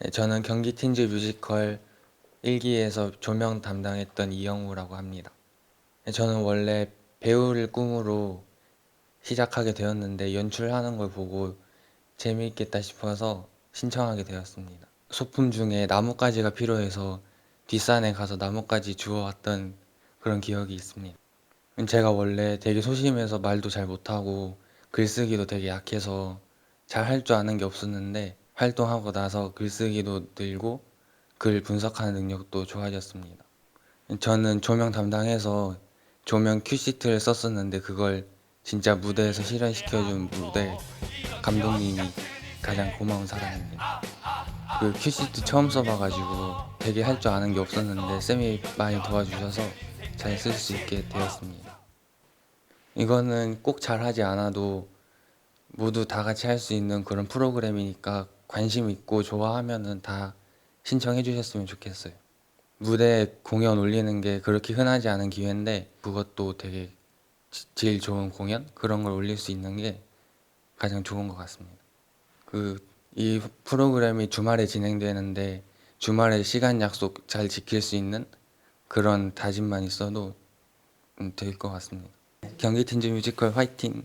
네, 저는 경기 틴즈 뮤지컬 1기에서 조명 담당했던 이영우라고 합니다. 네, 저는 원래 배우를 꿈으로 시작하게 되었는데 연출하는 걸 보고 재미있겠다 싶어서 신청하게 되었습니다. 소품 중에 나뭇가지가 필요해서 뒷산에 가서 나뭇가지 주워왔던 그런 기억이 있습니다. 제가 원래 되게 소심해서 말도 잘 못하고 글쓰기도 되게 약해서 잘 할 줄 아는 게 없었는데 활동하고 나서 글쓰기도 늘고 글 분석하는 능력도 좋아졌습니다. 저는 조명 담당해서 조명 큐시트를 썼었는데 그걸 진짜 무대에서 실현시켜준 무대 감독님이 가장 고마운 사람입니다. 그 큐시트 처음 써봐가지고 되게 할 줄 아는 게 없었는데 쌤이 많이 도와주셔서 잘 쓸 수 있게 되었습니다. 이거는 꼭 잘하지 않아도 모두 다 같이 할 수 있는 그런 프로그램이니까 관심 있고 좋아하면은 다 신청해 주셨으면 좋겠어요. 무대 공연 올리는 게 그렇게 흔하지 않은 기회인데 그것도 되게 지- 제일 좋은 공연 그런 걸 올릴 수 있는 게 가장 좋은 것 같습니다. 그 이 프로그램이 주말에 진행되는데 주말에 시간 약속 잘 지킬 수 있는 그런 다짐만 있어도 음, 될것 같습니다. 경기 틴즈 뮤지컬 화이팅!